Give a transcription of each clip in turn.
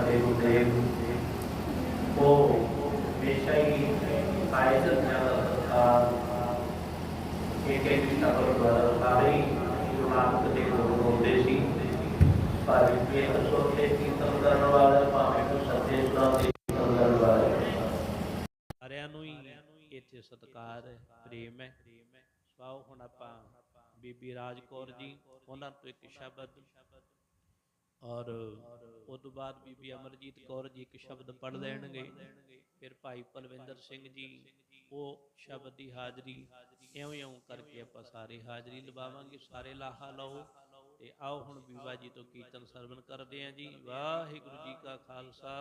ਸਾਡੇ ਗੁਰਦੇਵ ਉਹ ਹਮੇਸ਼ਾ ਹੀ, ਸਾਰੇ ਜਨਤਾ ਦਾ ਸਤਿਕਾਰ ਇੱਕ ਇੱਕ ਕੀਤਾ ਗੁਰਦੁਆਰਾ ਸਾਰੇ ਹੀ ਦੇ ਗੁਰੂ ਹੁੰਦੇ ਸੀ। ਪਰ ਇਹ ਅਸੋਕੇ ਕੀਰਤਨ ਕਰਨ ਵਾਲੇ ਭਾਵੇਂ ਕੋ ਸੱਚੇ ਸੁਣਾ ਕੀਰਤਨ ਕਰਨ ਵਾਲੇ ਸਾਰਿਆਂ ਨੂੰ ਹੀ ਇੱਥੇ ਸਤਿਕਾਰ ਪ੍ਰੇਮ ਹੈ। ਸਵਾਓ ਹੁਣ ਆਪਾਂ ਬੀਬੀ ਰਾਜ ਕੌਰ ਜੀ, ਉਹਨਾਂ ਤੋਂ ਇੱਕ ਸ਼ਬਦ। ਔਰ ਉਸ ਤੋਂ ਬਾਅਦ ਬੀਬੀ ਅਮਰਜੀਤ ਕੌਰ ਜੀ ਇੱਕ ਸ਼ਬਦ ਪੜ੍ਹ ਲੈਣਗੇ। ਫਿਰ ਭਾਈ ਪਲਵਿੰਦਰ ਸਿੰਘ ਜੀ ਉਹ ਸ਼ਬਦ ਦੀ ਹਾਜ਼ਰੀ ਇਉਂ ਇਉਂ ਕਰਕੇ ਆਪਾਂ ਸਾਰੇ ਹਾਜ਼ਰੀ ਲਵਾਵਾਂਗੇ ਸਾਰੇ ਲਾਹਾ ਲਓ ਤੇ ਆਓ ਹੁਣ ਬੀਬਾ ਜੀ ਤੋਂ ਕੀਰਤਨ ਸਰਵਨ ਕਰਦੇ ਆਂ ਜੀ। ਵਾਹਿਗੁਰੂ ਜੀ ਕਾ ਖਾਲਸਾ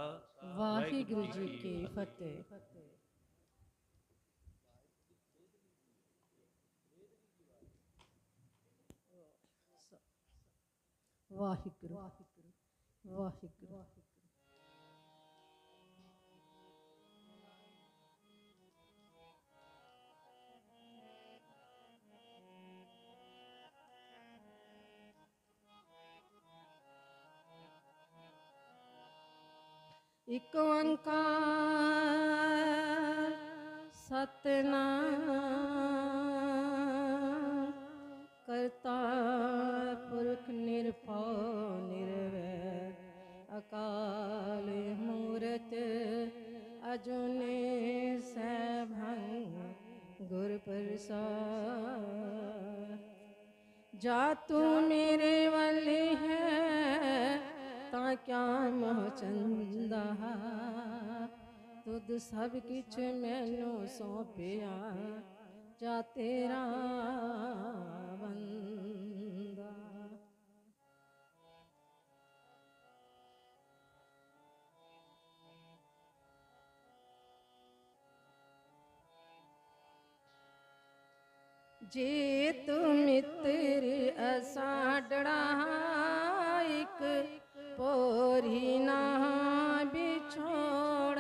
ਵਾਹਿਗੁਰੂ ਜੀ ਕੀ ਫਤਿਹ। ਵਾਹਿਗੁਰੂ ਵਾਹਿਗੁਰੂ। ਵਾਹਿਗੁਰੂ ਇਕ ਓੰਕਾਰ ਜਾ ਤੂੰ ਮੇਰੇ ਵੱਲੇ ਹੈ, ਤਾਂ ਕਿਆ ਮੋਹ ਚੰਦਾ? ਤੁਧ ਸਭ ਕਿਛ ਮੈਨੂੰ ਸੌਂਪਿਆ, ਜਾ ਤੇਰਾ ਜੇ ਤੂੰ ਮਿੱਤਰ ਅਸਾਡੜਾ ਇੱਕ ਪੋਰੀ ਨਾ ਵਿਛੋੜ।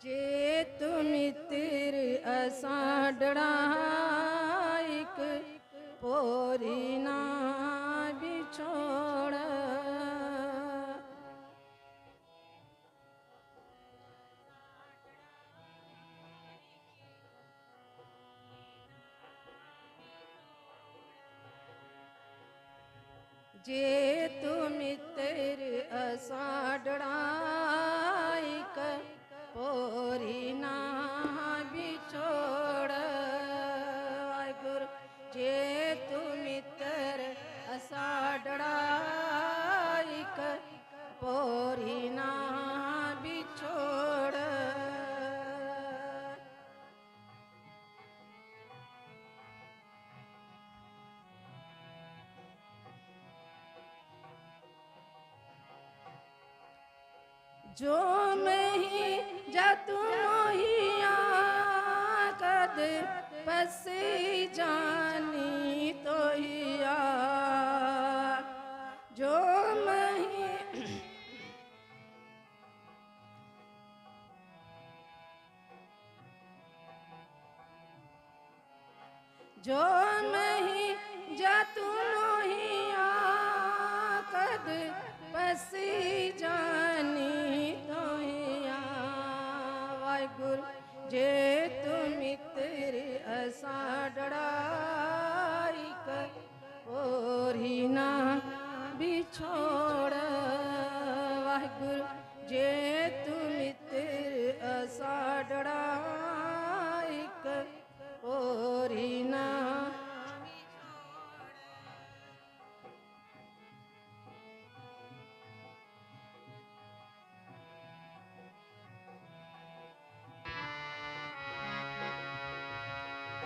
ਜੇ ਤੂੰ ਮਿੱਤਰ ਅਸਾਡੜਾ ਜੇ ਤੂੰ ਮਿੱਤਰ ਅਸਾਡੜਾ ਇੱਕ ਪੋਰੀ ਨਾ ਵਿਛੋੜ ਵਾਹਿਗੁਰੂ ਜੇ ਤੂੰ ਮਿੱਤਰ ਅਸਾਡੜਾ ਇੱਕ ਜੋ ਮਹੀ ਜਤੁ ਮੋਹੀਆ ਕਦ ਪਸੀ ਜਾਨੀ ਤੋਹੀਆ ਜੋ ਮਹੀ ਜੋ ਮਹੀ ਜਤੁ ਮੋਹੀਆ ਕਦ ਪਸੀ ਜਾਨੀ ਵਾਹਿਗੁਰੂ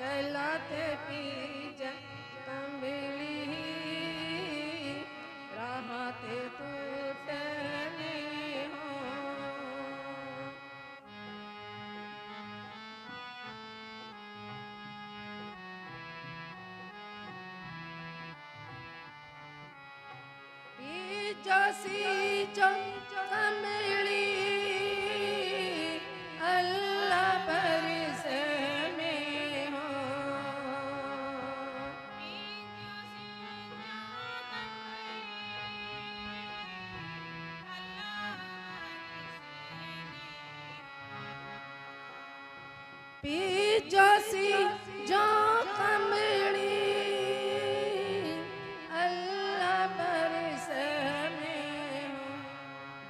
ਵਾਹਿਗੁਰੂ ਚਲਾ ਪੀ ਜੋਸੀ ਜੋ ਕਮਣੀ ਅੱਲਾ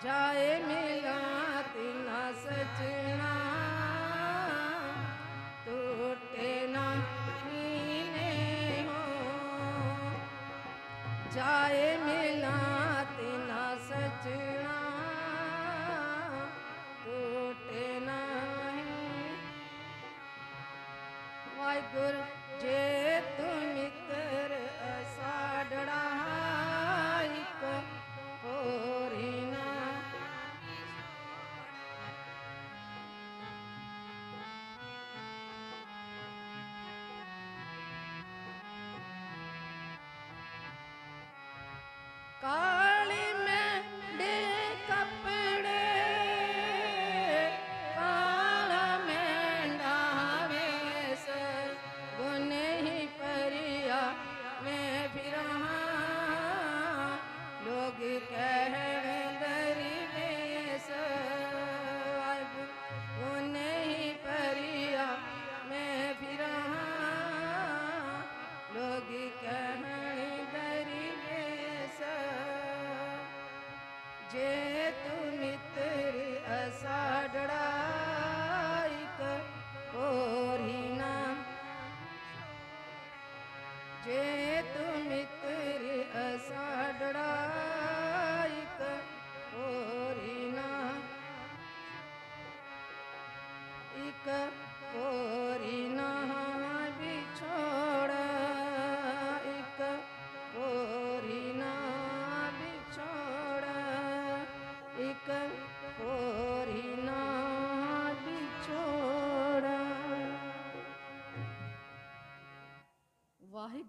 ਜਾਏ ਮਿਲਾ ਤਿਨਾ ਸਚਣਾ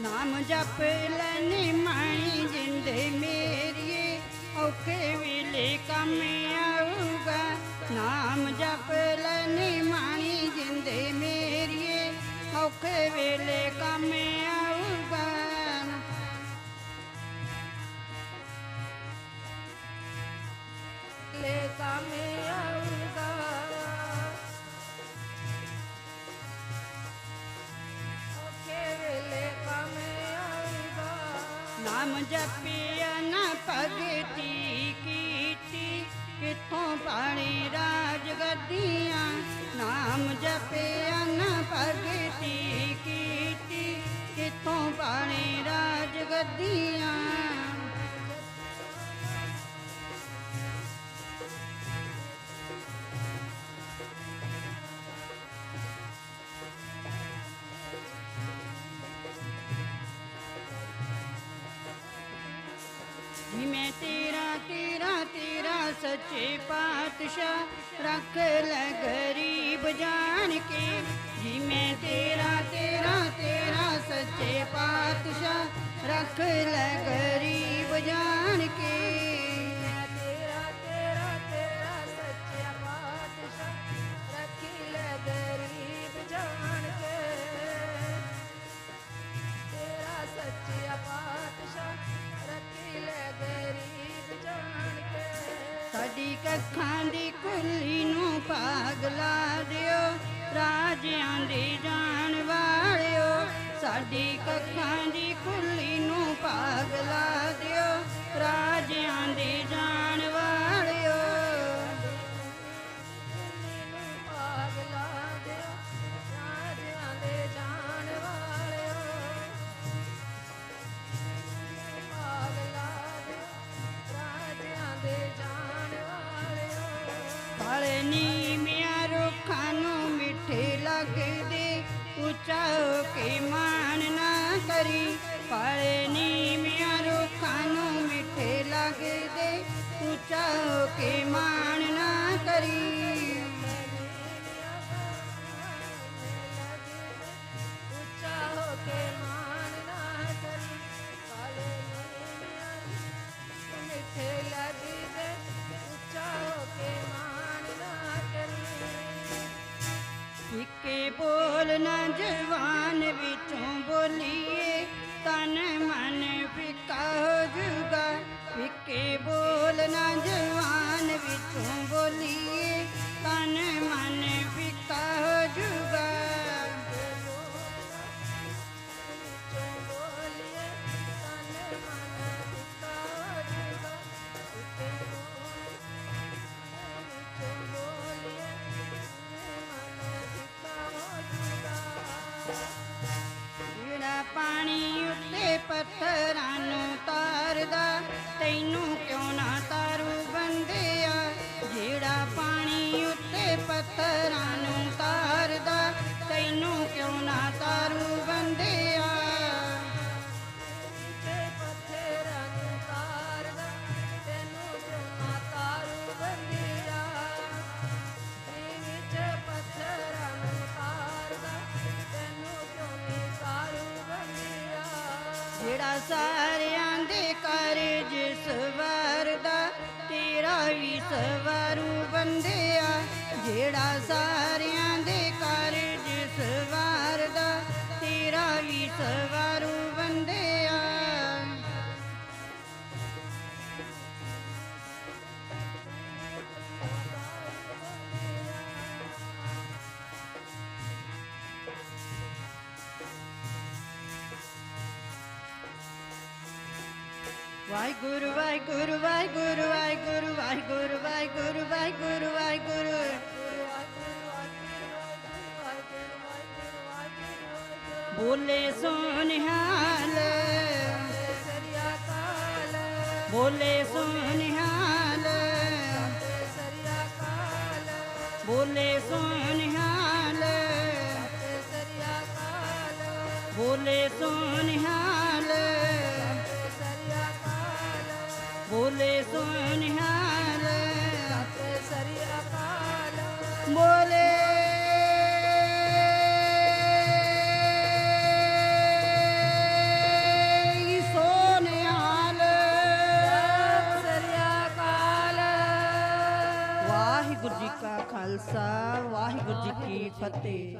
ਨਾਮ ਜਪ ਲੈਣੀ ਮਾਈ ਜਿੰਦ ਮੇਰੀਏ, ਔਖੇ ਵੇਲੇ ਕੰਮ ਆਊਗਾ। ਨਾਮ ਜਪ ਲੈਨੇ ਮਾਈ ਜਿੰਦ ਮੇਰੀਏ, ਔਖੇ ਵੇਲੇ ਕੰਮ ਆਊਗਾ ਜਪਿਆ ਨਾ ਭਗਤੀ ਕੀਤੀ। ਕਿੱਥੋਂ ਪਾਣੀ ਰਾਜ ਗੱਦੀਆਂ। ਨਾਮ ਜਪਿਆ ਨਾ ਭਗਤੀ ਕੀਤੀ। ਕਿੱਥੋਂ ਪਾਣੀ ਰਾਜ ਗੱਦੀਆਂ। ਨੀ ਮੈਂ ਤੇਰਾ ਤੇਰਾ ਤੇਰਾ ਸੱਚੇ ਪਾਤਸ਼ਾਹ ਰੱਖ ਲੈ ਗਰੀਬ ਜਾਣ ਕੇ। ਜੀ ਮੈਂ ਤੇਰਾ ਤੇਰਾ ਤੇਰਾ ਸੱਚੇ ਪਾਤਸ਼ਾਹ ਰੱਖ ਲੈ ਗਰੀਬ ਜਾਣ ਕੇ। que ਤੈਨੂੰ ਕਿਉਂ ਨਾ ਤਾ ਸਵਾਰੂ ਬੰਦਿਆ ਜਿਹੜਾ ਸਾਰਿਆਂ ਦੇ ਕਾਰਜ ਸਵਾਰਦਾ ਤੇਰਾ ਵੀ ਸਵਾਰ ਵਾਹਿਗੁਰੂ ਵਾਹਿਗੁਰੂ ਵਾਹਿਗੁਰੂ ਵਾਹਿਗੁਰੂ ਵਾਹਿਗੁਰੂ ਵਾਹਿਗੁਰੂ ਵਾਹਿਗੁਰੂ ਵਾਹਿਗੁਰੂ। ਬੋਲੇ ਸੋਨਿਹਾਲ। ਸਰਿਆ ਕਾਲ ਬੋਲੇ ਸੋਨਿਹਾਲ। ਸਰਿਆ ਕਾਲ ਬੋਲੇ ਸੋਨਿਹਾਲ। ਸਰਿਆ ਕਾਲ ਬੋਲੇ ਸੋਨਿਹਾਲ। they